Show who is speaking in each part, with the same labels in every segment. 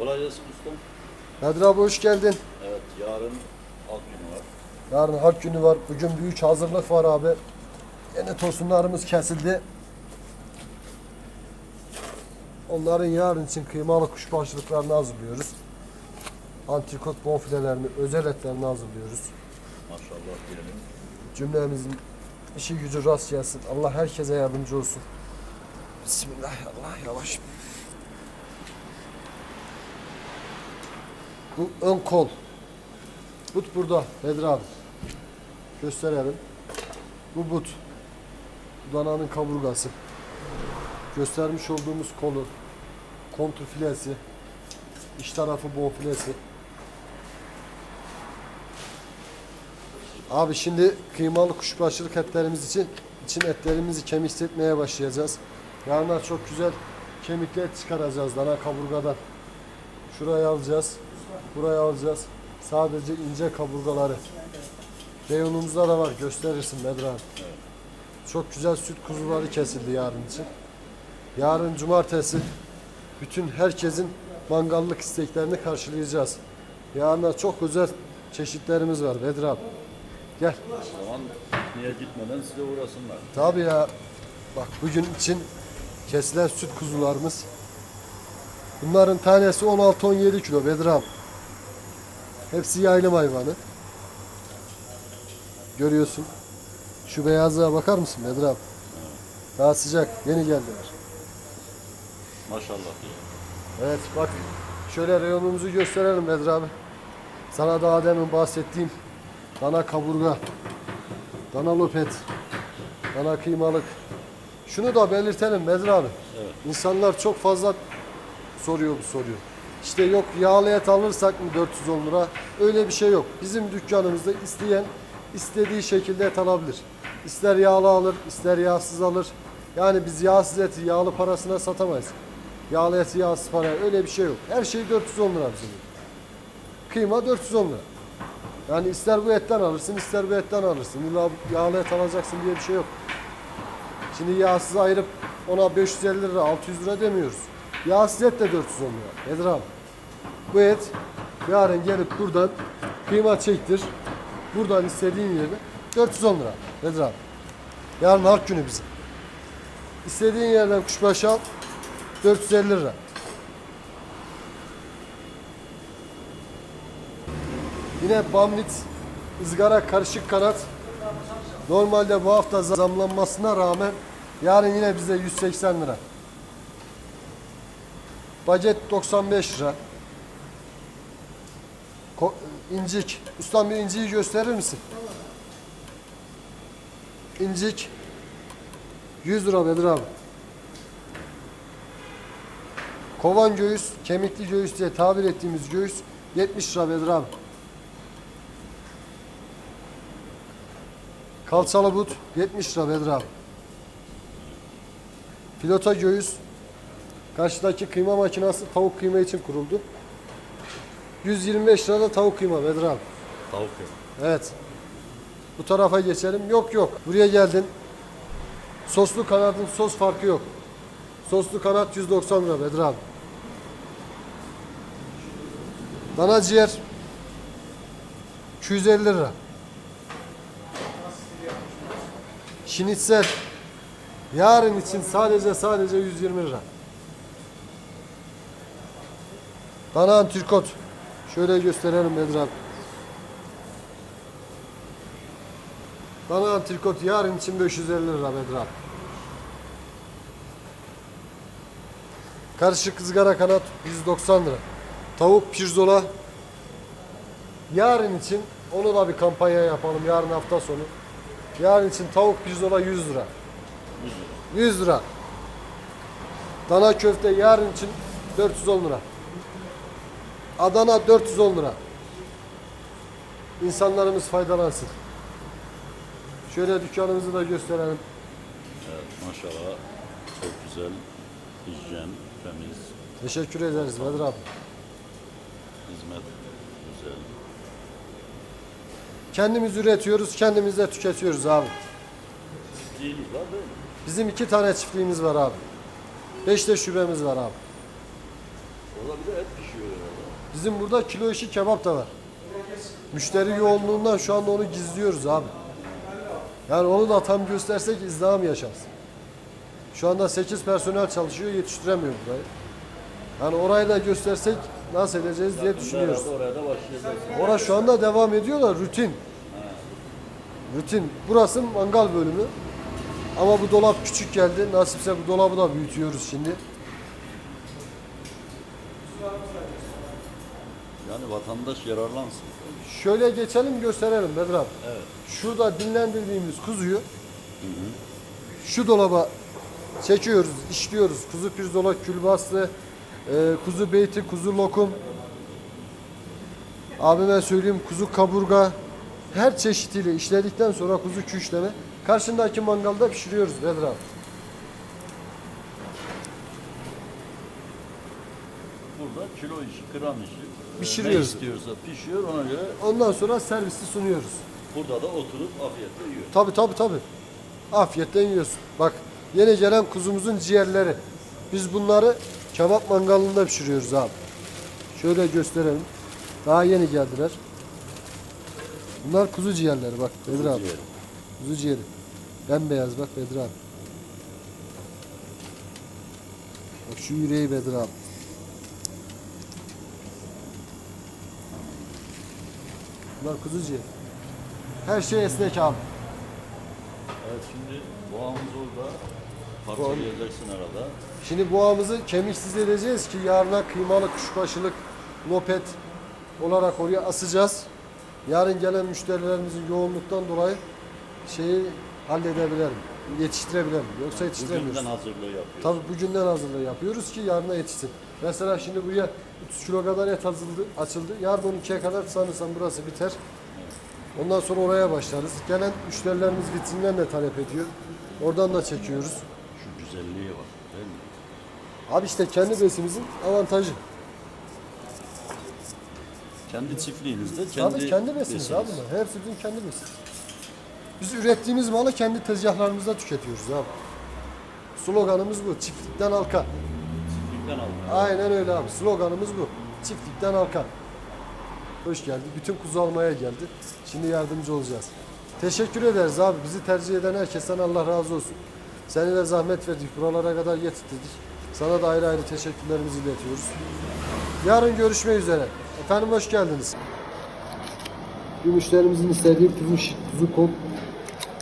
Speaker 1: Kolay gelsin ustam.
Speaker 2: Kadir abi hoş geldin.
Speaker 1: Evet yarın alt günü var.
Speaker 2: Yarın harp günü var. Bugün büyük hazırlık var abi. Yine tosunlarımız kesildi. Onların yarın için kıymalı kuşbaşılıklarını hazırlıyoruz. Antrikot bonfilelerini, özel etlerini hazırlıyoruz.
Speaker 1: Maşallah diyelim.
Speaker 2: Cümlemizin işi gücü rast gelsin. Allah herkese yardımcı olsun. Bismillah Allah yavaş. Bu ön kol. But burada Bedir abi. Gösterelim. Bu but. Bu dananın kaburgası. Göstermiş olduğumuz kolu. Kontur filesi. İç tarafı bonfilesi. Abi şimdi kıymalı kuşbaşılık etlerimiz için için etlerimizi kemikletmeye başlayacağız. Yarına çok güzel kemikli et çıkaracağız dana kaburgadan. Şuraya alacağız. Buraya alacağız. Sadece ince kaburgaları. Reyonumuzda da var gösterirsin Bedran. abi. Çok güzel süt kuzuları kesildi yarın için. Yarın cumartesi bütün herkesin mangallık isteklerini karşılayacağız. Yarına çok özel çeşitlerimiz var Bedir abi. Gel.
Speaker 1: O zaman niye gitmeden size uğrasınlar.
Speaker 2: Tabii ya. Bak bugün için kesilen süt kuzularımız. Bunların tanesi 16-17 kilo Bedir abi. Hepsi yaylım hayvanı. Görüyorsun. Şu beyazlığa bakar mısın Bedir abi? Daha sıcak. Yeni geldiler.
Speaker 1: Maşallah.
Speaker 2: Evet bak şöyle reyonumuzu gösterelim Bedir abi. Sana daha demin bahsettiğim dana kaburga, dana lopet, dana kıymalık. Şunu da belirtelim Bedir abi.
Speaker 1: Evet.
Speaker 2: İnsanlar çok fazla soruyor bu soruyor. İşte yok yağlı et alırsak mı 410 lira? Öyle bir şey yok. Bizim dükkanımızda isteyen istediği şekilde et alabilir. İster yağlı alır, ister yağsız alır. Yani biz yağsız eti yağlı parasına satamayız. Yağlı eti yağsız paraya öyle bir şey yok. Her şey 410 lira bizim. Kıyma 410 lira. Yani ister bu etten alırsın, ister bu etten alırsın. İlla yağlı et alacaksın diye bir şey yok. Şimdi yağsız ayırıp ona 550 lira, 600 lira demiyoruz. Yağsız et de 410 lira. Nedir abi? Bu et yarın gelip buradan kıyma çektir. Buradan istediğin yerde 410 lira. Nedir abi? Yarın harp günü bizim. İstediğin yerden kuşbaşı al 450 lira. Yine bamlit, ızgara karışık kanat. Normalde bu hafta zamlanmasına rağmen yarın yine bize 180 lira. Bacet 95 lira. Ko- incik. Ustam bir inciyi gösterir misin? İncik 100 lira Bedir abi. Kovan göğüs, kemikli göğüs diye tabir ettiğimiz göğüs 70 lira Bedir abi. Kalçalı but 70 lira Bedir abi. Pilota göğüs karşıdaki kıyma makinesi tavuk kıyma için kuruldu. 125 lira da tavuk kıyma Bedir abi.
Speaker 1: Tavuk yok.
Speaker 2: Evet. Bu tarafa geçelim. Yok yok. Buraya geldin. Soslu kanatın sos farkı yok. Soslu kanat 190 lira Bedir abi. Dana ciğer 250 lira. Şinitzel yarın için sadece sadece 120 lira. Dana antrikot. Şöyle gösterelim Bedir abi. Dana antrikot yarın için 550 lira Bedir abi. Karışık ızgara kanat 190 lira. Tavuk pirzola yarın için onu da bir kampanya yapalım yarın hafta sonu. Yarın için tavuk pirzola 100 lira. 100 lira. Dana köfte yarın için 410 lira. Adana 410 lira. İnsanlarımız faydalansın. Şöyle dükkanımızı da gösterelim.
Speaker 1: Evet maşallah. Çok güzel. Hijyen, temiz,
Speaker 2: Teşekkür ederiz Bedir abi.
Speaker 1: hizmet güzel.
Speaker 2: Kendimiz üretiyoruz, kendimiz de tüketiyoruz abi.
Speaker 1: Çiftliğiniz var değil mi?
Speaker 2: Bizim iki tane çiftliğimiz var abi. Beş de şubemiz var abi.
Speaker 1: Orada bir de et pişiyor.
Speaker 2: Bizim burada kilo işi kebap da var. Müşteri yoğunluğundan şu anda onu gizliyoruz abi. Yani onu da tam göstersek izdiham yaşarız. Şu anda 8 personel çalışıyor yetiştiremiyor burayı. Yani orayı da göstersek nasıl edeceğiz diye düşünüyoruz. Orada şu anda devam ediyorlar rutin. Rutin. Burası mangal bölümü. Ama bu dolap küçük geldi. Nasipse bu dolabı da büyütüyoruz şimdi.
Speaker 1: Yani vatandaş yararlansın.
Speaker 2: Şöyle geçelim gösterelim Bedir abi.
Speaker 1: Evet.
Speaker 2: Şurada dinlendirdiğimiz kuzuyu şu dolaba çekiyoruz, işliyoruz. Kuzu pirzola, külbastı, e, kuzu beyti, kuzu lokum. Abime söyleyeyim kuzu kaburga. Her çeşitiyle işledikten sonra kuzu küşleme. Karşındaki mangalda pişiriyoruz Bedir abi.
Speaker 1: Burada kilo işi, gram işi.
Speaker 2: Pişiriyoruz.
Speaker 1: Ne istiyorsa pişiyor ona göre
Speaker 2: Ondan sonra servisi sunuyoruz.
Speaker 1: burada da oturup afiyetle yiyor.
Speaker 2: Tabi tabi tabi. Afiyetten yiyorsun. Bak yeni gelen kuzumuzun ciğerleri. Biz bunları kebap mangalında pişiriyoruz abi. Şöyle gösterelim. Daha yeni geldiler. Bunlar kuzu ciğerleri bak Bedir abi.
Speaker 1: Ciğeri.
Speaker 2: Kuzu ciğeri. Bembeyaz bak Bedir abi. Bak şu yüreği Bedir abi. Bunlar kuzu ciğeri. Her şey esnek abi.
Speaker 1: Evet şimdi boğamız orada. Parçalayacaksın arada.
Speaker 2: Şimdi boğamızı kemiksiz edeceğiz ki yarına kıymalı kuşbaşılık lopet olarak oraya asacağız. Yarın gelen müşterilerimizin yoğunluktan dolayı şeyi halledebilirim, yetiştirebilirim. Yoksa yetiştiremiyoruz.
Speaker 1: Bugünden hazırlığı yapıyor.
Speaker 2: Tabii bugünden hazırlığı yapıyoruz ki yarına yetişsin. Mesela şimdi buraya 30 kilo kadar et açıldı, açıldı. Yarın 12'ye kadar sanırsam burası biter. Ondan sonra oraya başlarız. Gelen müşterilerimiz vitrinlerle de talep ediyor. Oradan da çekiyoruz.
Speaker 1: Şu güzelliği var değil mi?
Speaker 2: Abi işte kendi besimizin avantajı.
Speaker 1: Kendi çiftliğinizde kendi,
Speaker 2: Abi kendi besimiz abi bunlar. Hepsi bizim kendi besimiz. Biz ürettiğimiz malı kendi tezgahlarımızda tüketiyoruz abi. Sloganımız bu. Çiftlikten halka.
Speaker 1: Çiftlikten aldım.
Speaker 2: Aynen öyle abi. Sloganımız bu. Çiftlikten halka. Hoş geldi. Bütün kuzu almaya geldi. Şimdi yardımcı olacağız. Teşekkür ederiz abi. Bizi tercih eden herkesten Allah razı olsun. Seni de zahmet verdik. Buralara kadar getirdik. Sana da ayrı ayrı teşekkürlerimizi iletiyoruz. Yarın görüşmek üzere. Efendim hoş geldiniz. Bir müşterimizin istediği kuzu, kuzu kol.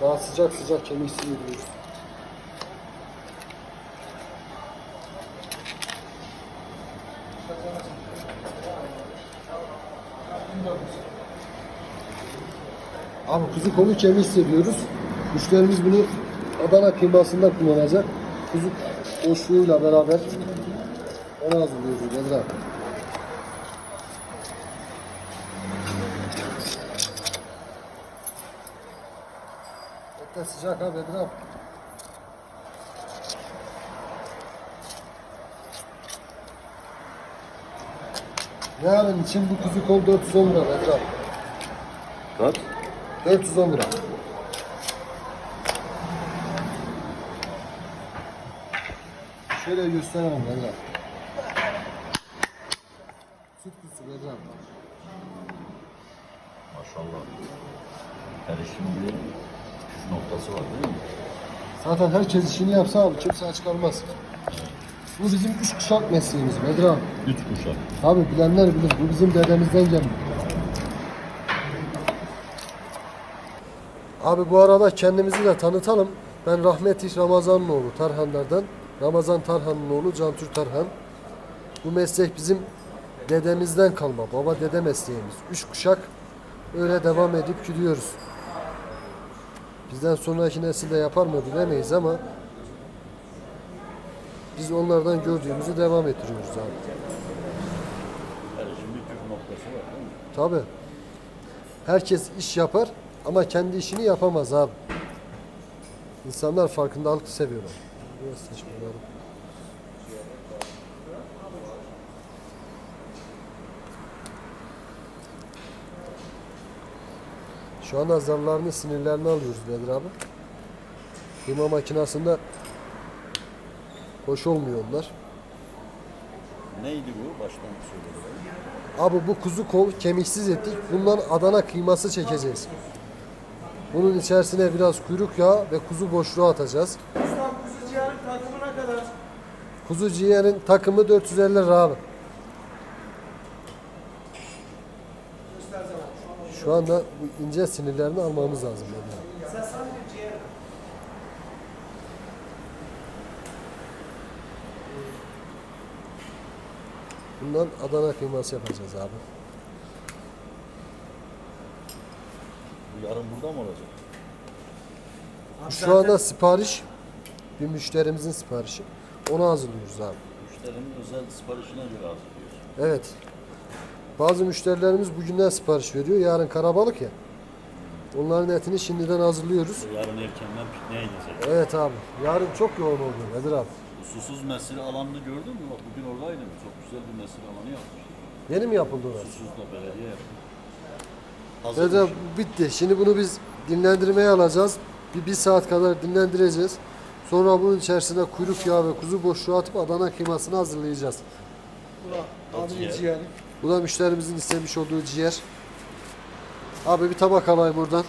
Speaker 2: Daha sıcak sıcak kemiksiz yediyoruz. Abi kuzu kolu kemiği hissediyoruz. Müşterimiz bunu Adana kıymasında kullanacak. Kuzu boşluğuyla beraber onu hazırlıyoruz. Et de sıcak ha Bedir abi. Yarın için bu kuzu kol 410 lira Bedir abi.
Speaker 1: Kaç?
Speaker 2: 410 lira. Şöyle gösteremem Bedra. Süt kutusu Bedra.
Speaker 1: Maşallah. Her işin bir püf noktası var değil mi?
Speaker 2: Zaten herkes işini yapsa abi kimse aç kalmaz. Bu bizim üç kuşak mesleğimiz Bedra.
Speaker 1: Üç kuşak.
Speaker 2: Abi bilenler bilir. Bu bizim dedemizden gelme. Abi bu arada kendimizi de tanıtalım. Ben rahmetli Ramazan'ın oğlu Tarhanlardan. Ramazan Tarhan'ın oğlu Cantür Tarhan. Bu meslek bizim dedemizden kalma. Baba dede mesleğimiz. Üç kuşak öyle devam edip gidiyoruz. Bizden sonraki nesil de yapar mı bilemeyiz ama biz onlardan gördüğümüzü devam ettiriyoruz abi.
Speaker 1: Her işin bir püf noktası var değil mi?
Speaker 2: Tabi. Herkes iş yapar ama kendi işini yapamaz abi. İnsanlar farkındalık seviyorlar. Biraz saçmalarım. Şu anda zarlarını, sinirlerini alıyoruz Bedir abi. Kıyma makinasında hoş olmuyor onlar.
Speaker 1: Neydi bu? Baştan söyle.
Speaker 2: Abi bu kuzu kol kemiksiz ettik. Bundan Adana kıyması çekeceğiz. Bunun içerisine biraz kuyruk yağı ve kuzu boşluğu atacağız.
Speaker 3: Ustam kuzu ciğerin takımına kadar.
Speaker 2: Kuzu ciğerin takımı 450 lira abi. Şu anda bu ince sinirlerini almamız lazım. yani. Bundan Adana kıyması yapacağız abi.
Speaker 1: Yarın burada mı olacak?
Speaker 2: Şu anda sipariş bir müşterimizin siparişi. Onu hazırlıyoruz abi.
Speaker 1: Müşterinin özel siparişine göre hazırlıyoruz.
Speaker 2: Evet. Bazı müşterilerimiz bugünden sipariş veriyor. Yarın karabalık ya. Onların etini şimdiden hazırlıyoruz.
Speaker 1: Yarın erkenden pikniğe gidecek.
Speaker 2: Evet abi. Yarın çok yoğun oldu Nedir abi?
Speaker 1: Bu susuz mesire alanını gördün mü? Bak bugün oradaydım. Çok güzel bir mesire alanı yapmışlar.
Speaker 2: Yeni mi yapıldı orası?
Speaker 1: Susuz da belediye yaptı. Hazır.
Speaker 2: bitti. Şimdi bunu biz dinlendirmeye alacağız. Bir, bir saat kadar dinlendireceğiz. Sonra bunun içerisine kuyruk yağı ve kuzu boşluğu atıp Adana kıymasını hazırlayacağız.
Speaker 3: Abinin
Speaker 1: ciğer.
Speaker 3: ciğeri.
Speaker 2: Bu da müşterimizin istemiş olduğu ciğer. Abi bir tabak alayım buradan.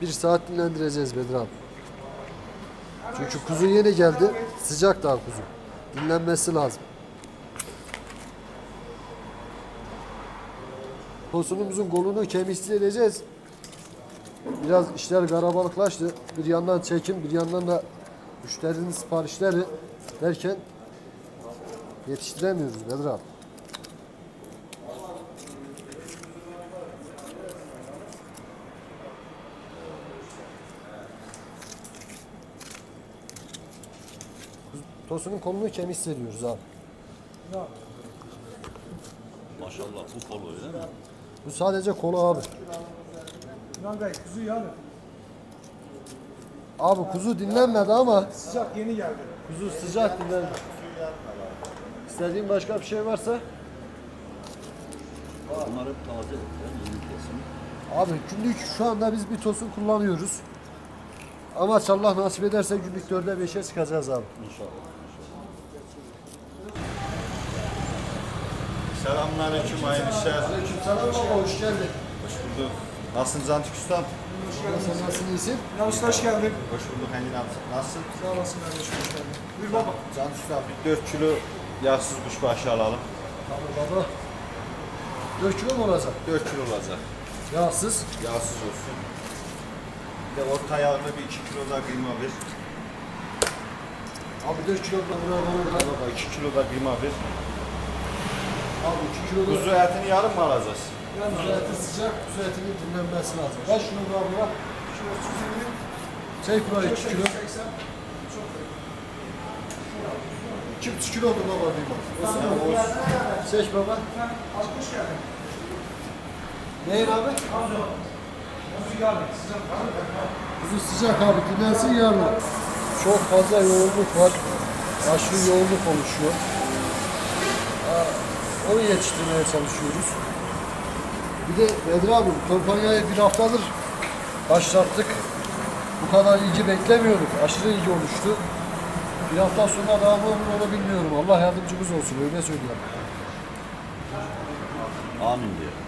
Speaker 2: Bir saat dinlendireceğiz Bedir abi. Çünkü kuzu yeni geldi. Sıcak daha kuzu. Dinlenmesi lazım. Tosunumuzun kolunu kemiksiz edeceğiz. Biraz işler karabalıklaştı. Bir yandan çekim, bir yandan da müşterinin siparişleri derken Yetiştiremiyoruz Bedir abi. Tosunun kolunu kemik hissediyoruz abi.
Speaker 1: Maşallah bu kol öyle mi?
Speaker 2: Bu sadece kolu abi.
Speaker 3: İnan Bey kuzu yani.
Speaker 2: Abi kuzu dinlenmedi ama
Speaker 3: Sıcak yeni geldi.
Speaker 2: kuzu sıcak dinlendi. İstediğin başka bir şey varsa
Speaker 1: Bunlar hep taze etler, yeni kesim.
Speaker 2: Abi günlük şu anda biz bir tosun kullanıyoruz. Ama Allah nasip ederse günlük 4'e 5'e çıkacağız abi.
Speaker 1: İnşallah.
Speaker 4: Selamünaleyküm hayırlı işler.
Speaker 2: Aleykümselam baba hoş geldin.
Speaker 4: Hoş bulduk. Nasılsınız Antik Ustam?
Speaker 2: Sen nasılsın iyisin?
Speaker 3: Usta hoş geldin.
Speaker 4: Hoş bulduk Engin abi. Nasılsın?
Speaker 3: Sağ olasın kardeşim hoş geldin. Buyur baba.
Speaker 4: Can Ustam bir 4 kilo yağsız kuşbaşı alalım.
Speaker 2: Abi baba. 4 kilo mu olacak?
Speaker 4: 4 kilo olacak.
Speaker 2: Yağsız.
Speaker 4: Yağsız olsun. Bir de orta yağlı bir 2 kilo da kıyma ver.
Speaker 2: Abi 4 kilo da buraya bana
Speaker 4: Baba 2 kilo da kıyma ver.
Speaker 2: Abi 2 kilo da
Speaker 4: Kuzu etini yarım mı alacağız?
Speaker 2: kuzu eti sıcak, kuzu etinin dinlenmesi lazım. Kaç kilo daha bura? Çek buraya 2 kilo. 2,5 kilo oldu baba değil mi? Seç baba.
Speaker 3: Hoş geldin.
Speaker 2: Neyin abi?
Speaker 3: Kuzu yani. Sıcak.
Speaker 2: Kuzu sıcak abi dinlensin yarın. Çok fazla yoğunluk var. Aşırı yoğunluk oluşuyor. Onu yetiştirmeye çalışıyoruz. Bir de Bedir abi kampanyayı bir haftadır başlattık. Bu kadar ilgi beklemiyorduk. Aşırı ilgi oluştu. Bir hafta sonra daha mı olur onu bilmiyorum. Allah yardımcımız olsun öyle söylüyorum.
Speaker 1: Amin diye.